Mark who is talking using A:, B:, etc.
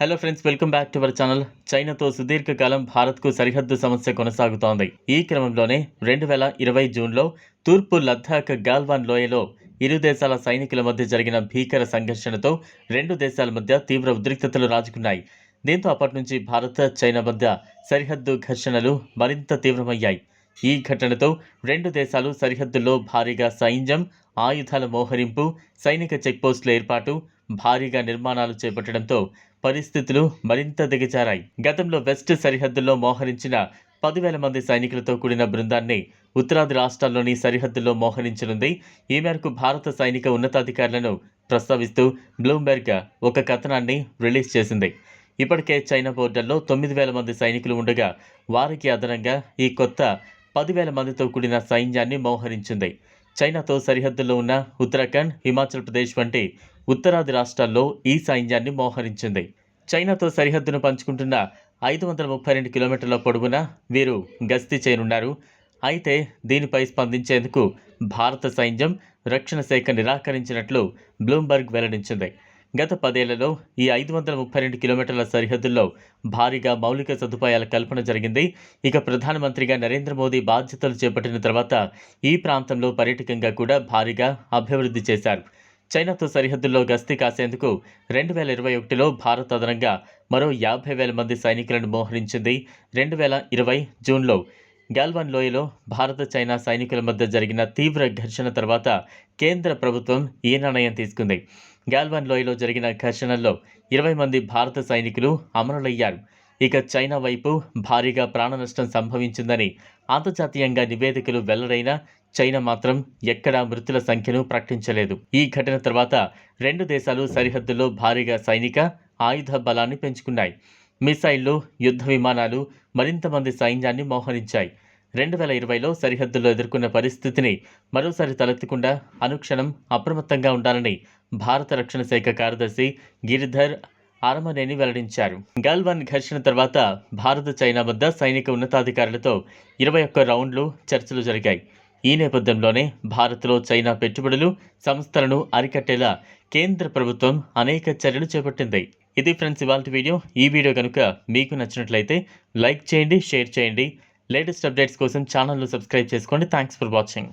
A: Hello friends welcome back to our channel చైనాతో సుదీర్ఘకాలం భారత్కు సరిహద్దు సమస్య కొనసాగుతోంది ఈ క్రమంలోనే రెండు వేల ఇరవై జూన్లో తూర్పు లద్దాఖ్ గాల్వాన్ లోయలో ఇరు దేశాల సైనికుల మధ్య జరిగిన భీకర సంఘర్షణతో రెండు దేశాల మధ్య తీవ్ర ఉద్రిక్తతలు రాజుకున్నాయి దీంతో అప్పటి నుంచి భారత్ చైనా మధ్య సరిహద్దు ఘర్షణలు మరింత తీవ్రమయ్యాయి ఈ ఘటనతో రెండు దేశాలు సరిహద్దుల్లో భారీగా సైన్యం ఆయుధాల మోహరింపు సైనిక చెక్పోస్టుల ఏర్పాటు భారీగా నిర్మాణాలు చేపట్టడంతో పరిస్థితులు మరింత దిగజారాయి. గతంలో వెస్ట్ సరిహద్దుల్లో మోహరించిన పదివేల మంది సైనికులతో కూడిన బృందాన్ని ఉత్తరాది రాష్ట్రాల్లోని సరిహద్దుల్లో మోహరించనుంది. ఈ మేరకు భారత సైనిక ఉన్నతాధికారులను ప్రస్తావిస్తూ బ్లూంబెర్గ్ ఒక కథనాన్ని రిలీజ్ చేసింది. ఇప్పటికే చైనా బోర్డర్లో తొమ్మిది వేల మంది సైనికులు ఉండగా వారికి అదనంగా ఈ కొత్త పదివేల మందితో కూడిన సైన్యాన్ని మోహరించింది. చైనాతో సరిహద్దుల్లో ఉన్న ఉత్తరాఖండ్ హిమాచల్ ప్రదేశ్ వంటి ఉత్తరాది రాష్ట్రాల్లో ఈ సైన్యాన్ని మోహరించింది. చైనాతో సరిహద్దును పంచుకుంటున్న ఐదు వందల ముప్పై రెండు కిలోమీటర్ల పొడవున వీరు గస్తీ చేయనున్నారు. అయితే దీనిపై స్పందించేందుకు భారత సైన్యం రక్షణ శాఖ నిరాకరించినట్లు బ్లూంబర్గ్ వెల్లడించింది. గత పదేళ్ళలో ఈ ఐదు వందల ముప్పై రెండు కిలోమీటర్ల సరిహద్దుల్లో భారీగా మౌలిక సదుపాయాల కల్పన జరిగింది. ఇక ప్రధానమంత్రిగా నరేంద్ర మోదీ బాధ్యతలు చేపట్టిన తర్వాత ఈ ప్రాంతంలో పర్యాటకంగా కూడా భారీగా అభివృద్ధి చేశారు. చైనాతో సరిహద్దుల్లో గస్తీ కాసేందుకు రెండు వేల ఇరవై ఒకటిలో భారత్ అదనంగా మరో యాభై వేల మంది సైనికులను మోహరించింది. రెండు వేల ఇరవై జూన్లో గాల్వాన్ లోయలో భారత చైనా సైనికుల మధ్య జరిగిన తీవ్ర ఘర్షణ తర్వాత కేంద్ర ప్రభుత్వం ఈ నిర్ణయం తీసుకుంది. గాల్వాన్ లోయలో జరిగిన ఘర్షణల్లో ఇరవై మంది భారత సైనికులు అమరులయ్యారు. ఇక చైనా వైపు భారీగా ప్రాణ నష్టం సంభవించిందని అంతర్జాతీయంగా నివేదికలు వెల్లడైనా చైనా మాత్రం ఎక్కడా మృతుల సంఖ్యను ప్రకటించలేదు. ఈ ఘటన తర్వాత రెండు దేశాలు సరిహద్దుల్లో భారీగా సైనిక ఆయుధ బలాన్ని పెంచుకున్నాయి. మిసైళ్ళు యుద్ధ విమానాలు మరింత మంది సైన్యాన్ని మోహరించాయి. రెండు వేల ఇరవైలో సరిహద్దుల్లో ఎదుర్కొన్న పరిస్థితిని మరోసారి తలెత్తకుండా అనుక్షణం అప్రమత్తంగా ఉండాలని భారత రక్షణ శాఖ కార్యదర్శి గిరిధర్ ఆరమనేని వెల్లడించారు. గల్వాన్ ఘర్షణ తర్వాత భారత చైనా వద్ద సైనిక ఉన్నతాధికారులతో ఇరవై ఒక్క రౌండ్లు చర్చలు జరిగాయి. ఈ నేపథ్యంలోనే భారత్లో చైనా పెట్టుబడులు సంస్థలను అరికట్టేలా కేంద్ర ప్రభుత్వం అనేక చర్యలు చేపట్టింది. ఇది ఫ్రెండ్స్ ఇవాళ వీడియో. ఈ వీడియో కనుక మీకు నచ్చినట్లయితే లైక్ చేయండి షేర్ చేయండి. లేటెస్ట్ అప్డేట్స్ కోసం ఛానల్ను సబ్స్క్రైబ్ చేసుకోండి. Thanks for watching.